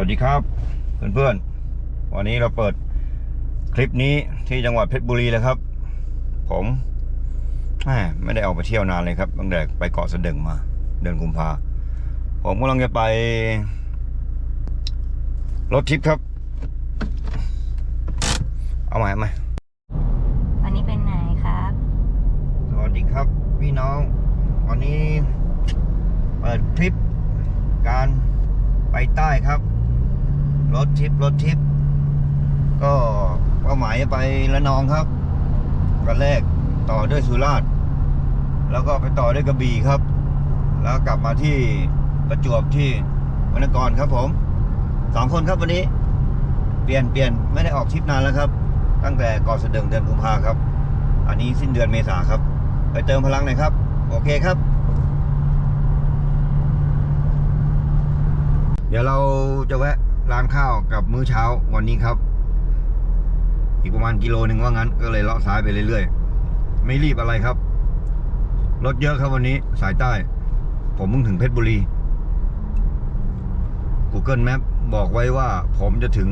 วัสดีครับ เพื่อนๆ วันนี้เราเปิดคลิปนี้ที่จังหวัดเพชรบุรีเลยครับ ผมแหม่ไม่ได้ออกไปเที่ยวนานเลยครับตั้งแต่ไปเกาะเสด็งมา เดือนกุมภาผมกำลังจะไปรถทริปครับ เอาใหม่เอาใหม่วันนี้เป็นไหนครับ สวัสดีครับพี่น้อง วันนี้เปิดทริปการไปใต้ครับ รถทิปรถทิป ก็เป้าหมายไปละนองครับกันแรกต่อด้วยสุราษฎร์แล้วก็ไปต่อด้วยกระบี่ครับ แล้วกลับมาที่ประจวบที่วนกรครับผมสองคนครับวันนี้ เปลี่ยนเปลี่ยนไม่ได้ออกทริปนานแล้วครับ ตั้งแต่ก่อนเสด็งเดือนกุมภาครับ อันนี้สิ้นเดือนเมษาครับ ไปเติมพลังหน่อยครับ โอเคครับ เดี๋ยวเราจะแวะ ร้านข้าวกับมื้อเช้าวันนี้ครับ อีกประมาณกิโลหนึ่งว่างั้น ก็เลยเลาะซ้ายไปเรื่อยๆ ไม่รีบอะไรครับ รถเยอะครับวันนี้สายใต้ ผมเพิ่งถึงเพชรบุรี Google Map บอกไว้ว่าผมจะถึง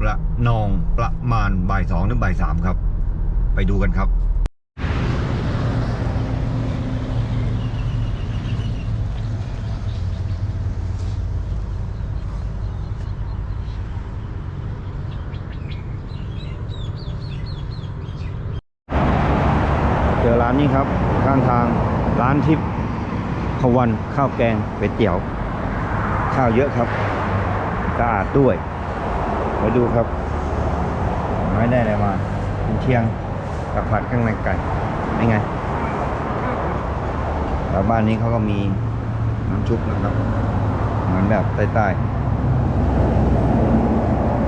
ประนองประมาณบ่ายสองถึงบ่ายสามครับ ไปดูกันครับ เจอร้านนี้ครับ ข้างทางร้านทิพย์พ วันข้าวแกงเป็ดเตี๋ยว ข้าวเยอะครับสะอาดด้วยมาดูครับไม่ได้อะไรมาคุณเชียงกับผัดข้างในไก่เป็นไงแล้วบ้านนี้เขาก็มีน้ำชุบนะครับ เหมือนแบบใต้ๆ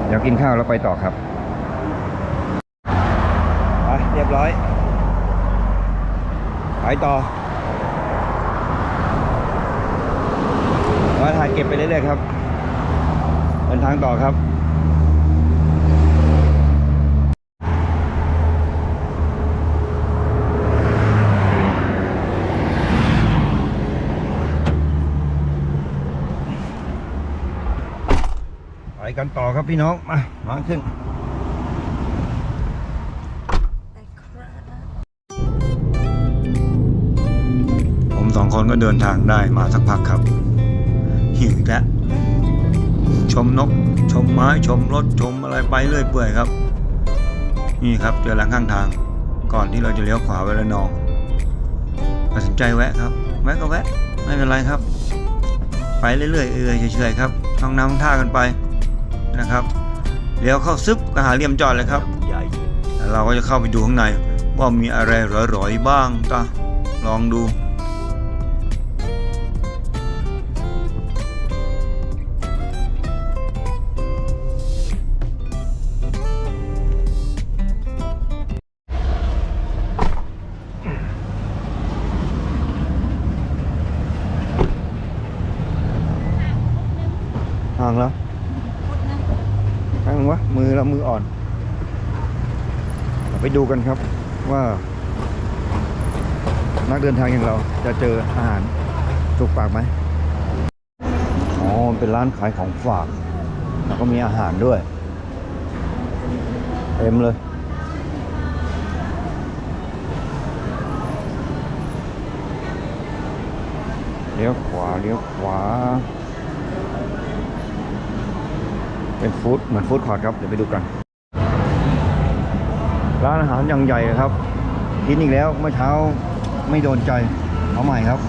เดี๋ยวกินข้าวแล้วไปต่อครับไปเรียบร้อยไปต่อ มาถ่ายเก็บ ไปเรื่อยๆครับเดินทางต่อครับไปกันต่อครับพี่น้องมามาขึ้นผมสองคนก็เดินทางได้มาสักพักครับ หิวอีกแล้วชมนก ชมไม้ชมรถชมอะไรไปเรื่อยเปื่อยครับ นี่ครับเจอร้านข้างทาง ก่อนที่เราจะเลี้ยวขวาไปละนองตัดสินใจแวะครับ แวะก็แวะ ไม่เป็นไรครับ ไปเรื่อยๆเอื่อยเฉยๆครับท่องน้ำท่ากันไปนะครับเลี้ยวเข้าซึบก็หาเหลี่ยมจอดเลยครับเราก็จะเข้าไปดูข้างในว่ามีอะไรหร่อยๆบ้างก็ลองดู งแล้วห่างวะมือเรามืออ่อน ไปดูกันครับว่า นักเดินทางอย่างเราจะเจออาหารถูกปากไหมอ๋อเป็นร้านขายของฝาก แล้วก็มีอาหารด้วยเต็มเลยเลี้ยวขวาเลี้ยวขวา เป็นฟู้ดเหมือนฟู้ดคอร์ทครับ เดี๋ยวไปดูกัน ร้านอาหารอย่างใหญ่เลยครับ กินอีกแล้วเมื่อเช้าไม่โดนใจ เอาใหม่ครับ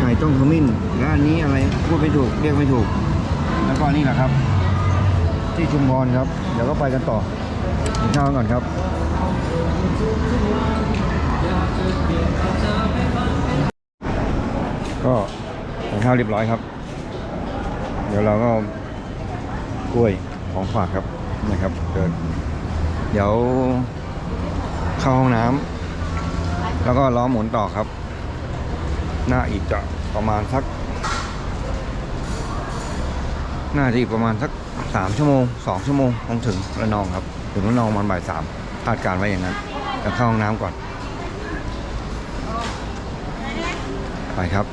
ไก่ต้มขมิ้นร้านนี้อะไรพูดไม่ถูกเรียกไม่ถูก แล้วก็นี่แหละครับ ที่ชุมพรครับ เดี๋ยวก็ไปกันต่อกินข้าวก่อนครับก็กินข้าวเรียบร้อยครับ เดี๋ยวเราก็ กล้วยของฝากครับนะครับเดินเดี๋ยวเข้าห้องน้ำแล้วก็ล้อหมุนต่อครับ หน้าอีกจะประมาณสัก น่าจะอีกประมาณสักสามชั่วโมงสองชั่วโมงคงถึงระนองครับ ถึงระนองมันบ่ายสามคาดการณ์ไว้อย่างนั้นจะเข้าห้องน้ำก่อน ไปครับ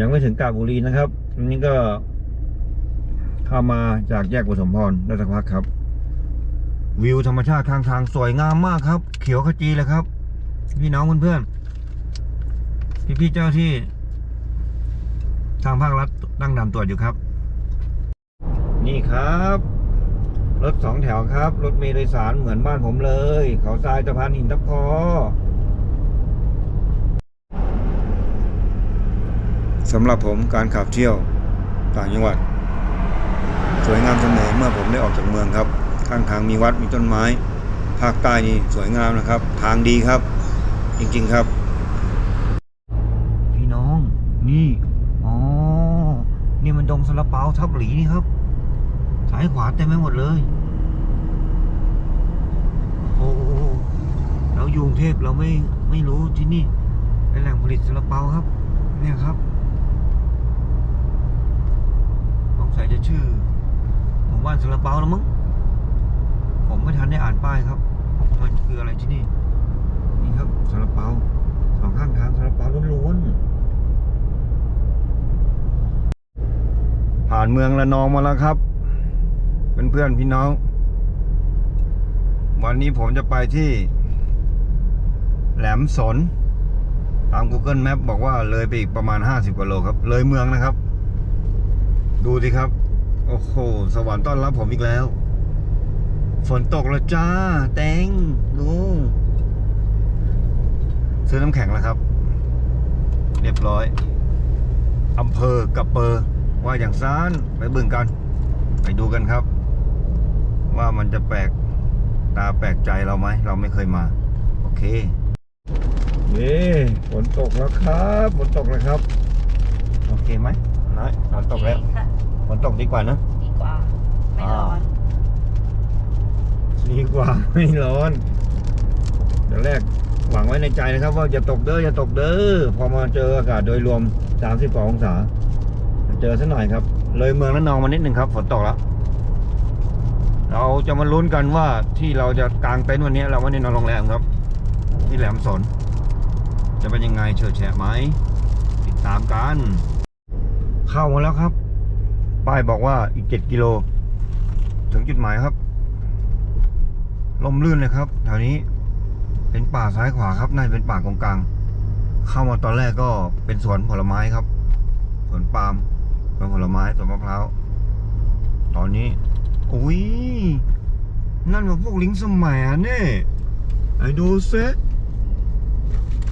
ยังไม่ถึงกาบุรีนะครับนนี้ก็ เข้ามาจากแยกปฐมพรได้สักพักครับ วิวธรรมชาติข้างทางสวยงามมากครับ เขียวขจีเลยครับ พี่น้องเพื่อนๆพี่ๆเจ้าที่ ทางภาครัฐตั้งด่านตรวจอยู่ครับ นี่ครับ รถสองแถวครับ รถเมล์โดยสารเหมือนบ้านผมเลย เขาทรายสะพานหินตะพอสำหรับผมการขับเที่ยวต่างจังหวัด สวยงามเสมอเมื่อผมได้ออกจากเมืองครับ ข้างทางมีวัดมีต้นไม้ ภาคใต้นี่สวยงามนะครับ ทางดีครับ จริงๆครับ พี่น้อง นี่อ๋อนี่มันดงสละเปาทับหลีนี่ครับซ้ายขวาเต็มไปหมดเลยโอ้เราอยู่กรุงเทพเราไม่ไม่รู้ที่นี่เป็นแหล่งผลิตซาลาเปาครับ เนี่ยครับสงสัยจะชื่อ หมู่บ้านซาลาเปาแล้วมั้งผมไม่ทันได้อ่านป้ายครับ มันคืออะไรที่นี่ นี่ครับซาลาเปาสองข้างทางซาลาเปาล้วนๆผ่านเมืองละนองมาแล้วครับเพื่อนๆพี่น้อง วันนี้ผมจะไปที่ แหลมสนตาม Google Map บอกว่าเลยไปอีกประมาณ 50กว่าโลครับ เลยเมืองนะครับ ดูสิครับ โอ้โห สวรรค์ต้อนรับผมอีกแล้ว ฝนตกแล้วจ้า แตงดูซื้อน้ำแข็งแล้วครับ เรียบร้อยอำเภอกับเปอร์ว่าอย่างซานไปบึงกัน ไปดูกันครับ ว่ามันจะแปลกตาแปลกใจเราไหม เราไม่เคยมา โอเคนี่ฝนตกแล้วครับฝนตกแล้วครับ โอเคไหมน้อยฝนตกแล้วค่ะ ฝนตกดีกว่านะ ดีกว่า ไม่ร้อน ดีกว่าไม่ร้อน เดี๋ยวแรกหวังไว้ในใจนะครับ ว่าจะตกเด้ออย่าตกเด้อพอมาเจออากาศโดยรวม 30กว่าองศา เจอสักหน่อยครับ เลยเมืองละนองมานิดหนึ่งครับ ฝนตกแล้วเราจะมาลุ้นกันว่าที่เราจะกางเต็นท์วันนี้ เราไม่ได้นอนโรงแรมครับ ที่แหลมสน จะเป็นยังไงเฉิดแฉะไหมติดตามกัน เข้ามาแล้วครับ ป้ายบอกว่าอีก7กิโล ถึงจุดหมายครับ ลมลื่นเลยครับ แถวนี้เป็นป่าซ้ายขวาครับน่าจะเป็นป่ากงกลาง เข้ามาตอนแรกก็เป็นสวนผลไม้ครับ สวนปาล์มสวนผลไม้สวนมะพร้าว ตอนนี้อุ้ยนั่นมันพวกลิงสมแหมเนี่ยไอ้ดูเซ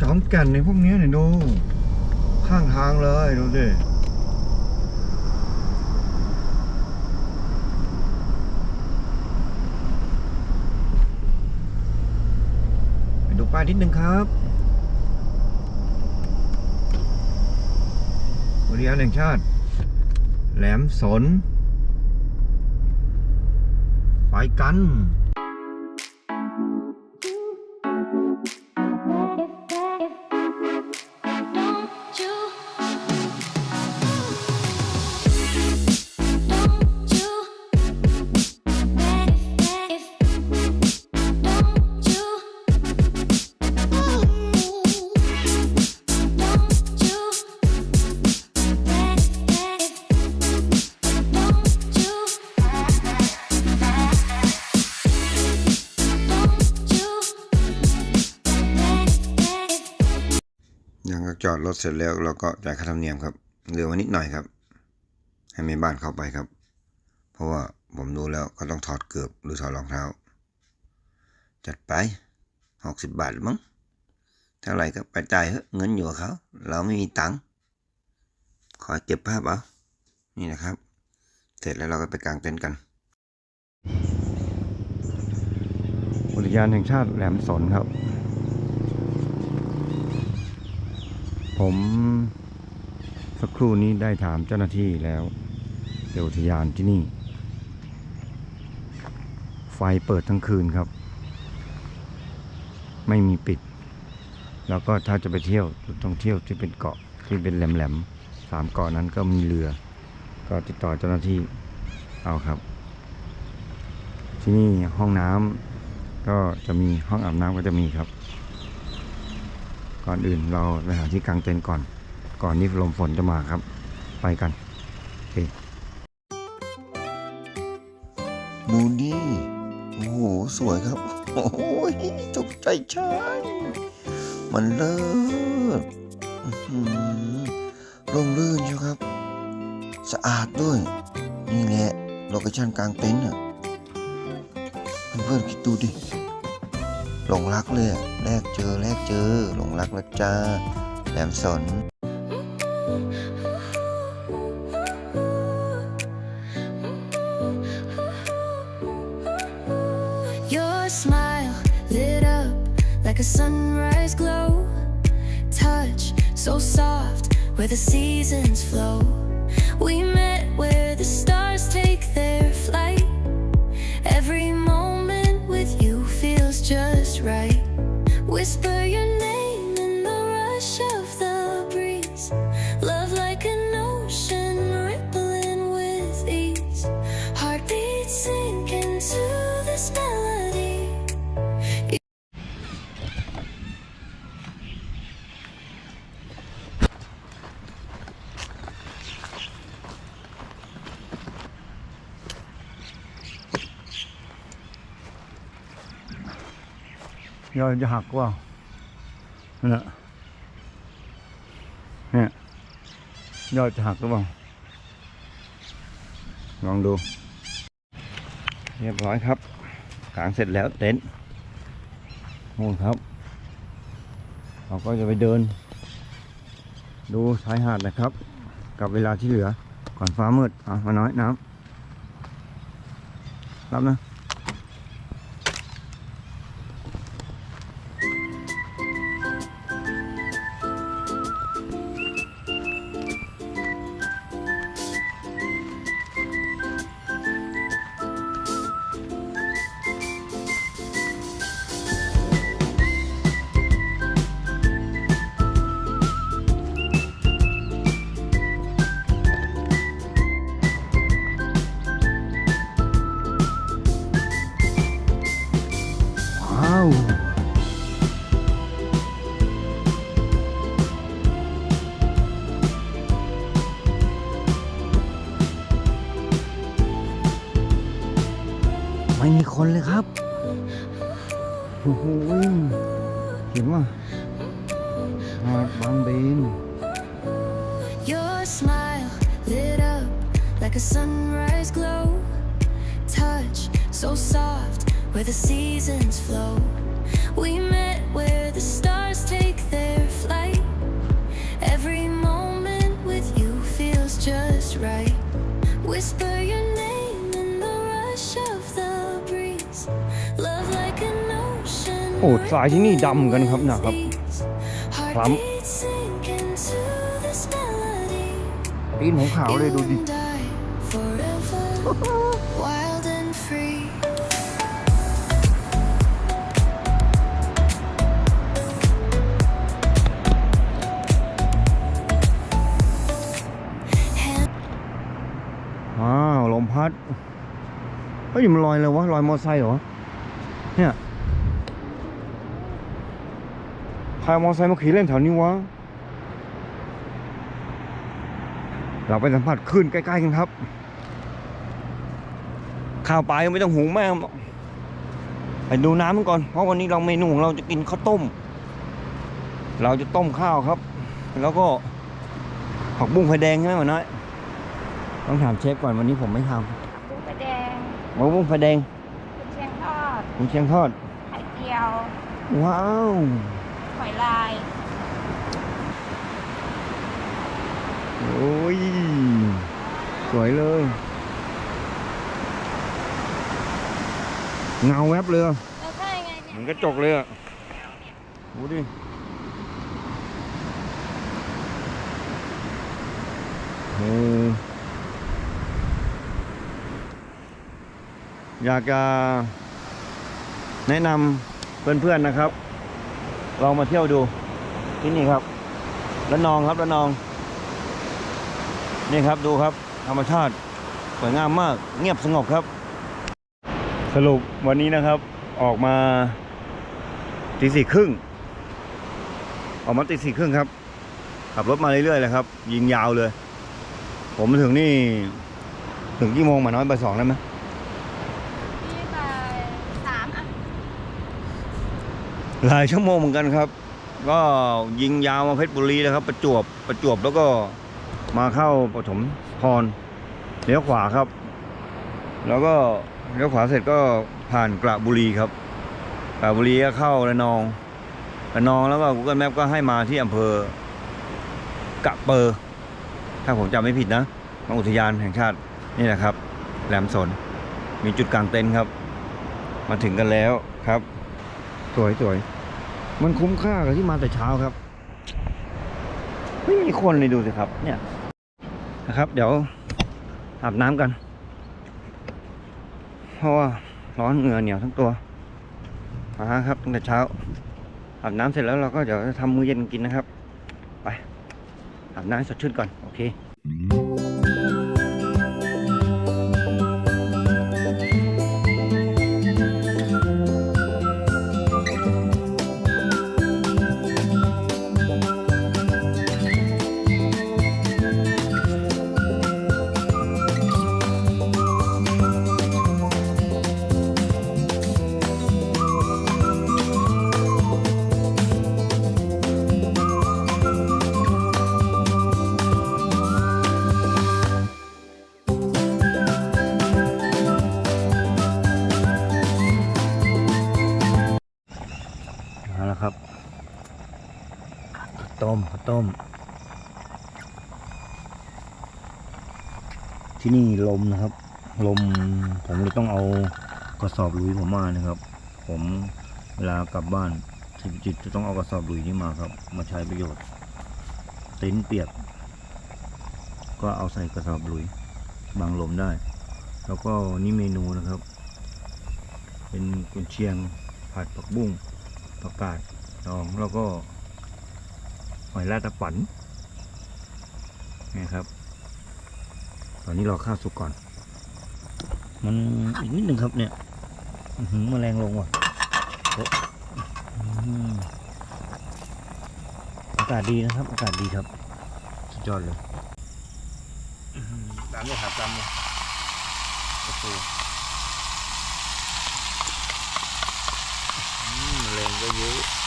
จอมแก่นในพวกนี้เนี่ยดู ข้างทางเลยดูสิ ปดูป้านิดนึงครับอุทยานแห่งชาติ แหลมสน ไปกัน ดรถเสร็จแล้วเราก็จ่ายค่าธรรมเนียมครับเหลือว้นิดหน่อยครับ ให้แม่บ้านเข้าไปครับ เพราะว่าผมดูแล้วก็ต้องถอดเกือบหรือถอดรองเท้า จัดไปหกสิบบาทมั้งเท่าไหร่ก็ไปจ่ายเถอะเงินอยู่กับเขา เราไม่มีตังค์ขอเก็บภาพเอานี่นะครับ เสร็จแล้วเราก็ไปกางเต็นท์กัน อุทยานแห่งชาติแหลมสนครับ ผมสักครู่นี้ได้ถามเจ้าหน้าที่แล้วเกี่ยวอุทยานที่นี่ ไฟเปิดทั้งคืนครับ ไม่มีปิด แล้วก็ถ้าจะไปเที่ยวจุดท่องเที่ยวที่เป็นเกาะที่เป็นแหลมๆสามเกาะนั้นก็มีเรือ ก็ติดต่อเจ้าหน้าที่เอาครับ ที่นี่ห้องน้ำก็จะมีห้องอาบน้ำก็จะมีครับ ก่อนอื่นเราไปหาที่กางเต็นท์ก่อน ก่อนที่ลมฝนจะมาครับ ไปกันโอเคดูดิโอ้โห สวยครับ โอ้โหตกใจฉันมันเลิศร่มรื่นใช่ครับ สะอาดด้วย นี่แหละ โลเคชั่นกลางเต็นท์อะ เพื่อนๆคิดดูดิ หลงรักเลยอะแรกเจอแรกเจอ หลงรักนะจ้าแหลมสน Your smile lit up like a sunrise glow. Touch so soft where the seasons flow. We met where the stars ยอดจะหักว่านั่นแหละเนี่ยยอดจะหักหรือเปล่าลองดู เรียบร้อยครับกางเสร็จแล้วเต็นท์นู่นครับ เราก็จะไปเดิน ดูชายหาดนะครับ กับเวลาที่เหลือก่อนฟ้ามืดอะมาน้อยน้ำรับนะ ไม่มีคนเลยครับโอ้โหเห็นว่าหาดบางเบน Your smile lit up like a sunrise glow. Touch so soft where the seasons flow. We met where the stars take their flight. Every moment with you feels just right. Whisper your อ้ทรายที่นี่ดำกันครับนะครับ Heartbeats sink into this melody. ตีนของขาวเลยดูดิอ้าวลมพัดเฮ้ยมันลอยเลยวะลอยมอไซค์เหรอเนี่ย ใครเอามอไซค์มาขี่เล่นแถวนี้วะ เราไปสัมผัสคลื่นใกล้ๆกันครับ ข้าวปลายังไม่ต้องหุงแม่งหรอกไปดูน้ำมันก่อน เพราะวันนี้เราเมนูของเราจะกินข้าวต้ม เราจะต้มข้าวครับ แล้วก็ผักบุ้งไฟแดงใช่ไหมหมอน้อย ต้องถามเชฟก่อนวันนี้ผมไม่ทกุ้งไฟแดงำผักบุ้งไฟแดงกุ้งเชียงทอดผมเชียงทอด ไข่เจียว ว้าว หอยลายโอ้ย สวยเลย เงาแวบเลยอะเออใช่ไงเนี่ยเหมือนกระจกเลยอะดูดิ โอ้อยากจะแนะนำเพื่อนๆนะครับ ลองมาเที่ยวดูที่นี่ครับระนองครับระนอง นี่ครับดูครับ ธรรมชาติสวยงามมาก เงียบสงบครับ สรุปวันนี้นะครับ ออกมาตีสี่ครึ่งออกมาตีสี่ครึ่งครับ ขับรถมาเรื่อยๆเลยครับ ยิงยาวเลย ผมถึงนี่ ถึงกี่โมงมาน้อยบ่ายสองได้ไหม หลายชั่วโมงเหมือนกันครับ ก็ยิงยาวมาเพชรบุรีนะครับ ประจวบประจวบแล้วก็มาเข้าปฐมพรเลี้ยวขวาครับ แล้วก็เลี้ยวขวาเสร็จก็ผ่านกระบุรีครับกระบุรีก็เข้าระนองระนองแล้วก็ Google Map ก็ให้มาที่อำเภอกะเปอร์ถ้าผมจำไม่ผิดนะของอุทยานแห่งชาตินี่แหละครับ แหลมสน มีจุดกลางเต็นท์ครับ มาถึงกันแล้วครับ สวยสวย มันคุ้มค่ากับที่มาแต่เช้าครับ ไม่มีคนเลยดูสิครับ เนี่ยนะครับ เดี๋ยวอาบน้ำกัน เพราะว่าร้อนเหงื่อเหนียวทั้งตัวมาครับตั้งแต่เช้าอาบน้ำเสร็จแล้วเราก็เดี๋ยวจะทำมื้อเย็นกินนะครับ ไปอาบน้ำสดชื่นก่อน โอเค ต้ม ที่นี่ลมนะครับ ลมผมเลยต้องเอากระสอบลุยผมมานะครับ ผมเวลากลับบ้านที่พิจิตจะต้องเอากระสอบลุยนี้มาครับ มาใช้ประโยชน์ เต็นท์เปียก ก็เอาใส่กระสอบลุยบังลมได้ แล้วก็นี่เมนูนะครับ เป็นกุนเชียงผัดผักบุ้งผักกาดดองแล้วก็ หอยลาดตะปันนี่ครับ ตอนนี้รอข้าวสุกก่อน มันอีกนิดหนึ่งครับเนี่ยหือแมลงลงว่ะอากาศดีนะครับ อากาศดีครับสุดยอดเลยตามเลยครับตามเลยโอ้โหอืมแมลงก็เยอะ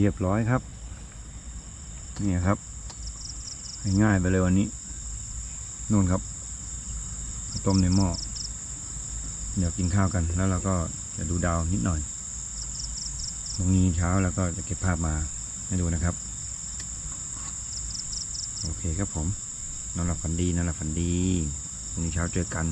รียบร้อยครับ นี่ครับ ง่ายไปเลยวันนี้นู่นครับ ต้มในหม้อเดี๋ยวกินข้าวกัน แล้วเราก็จะดูดาวนิดหน่อยพรุ่งนี้เช้าแล้วก็จะเก็บภาพมาให้ดูนะครับ โอเคครับผมนอนหลับฝันดีนอนหลับฝันดีพรุ่งนี้เช้าเจอกัน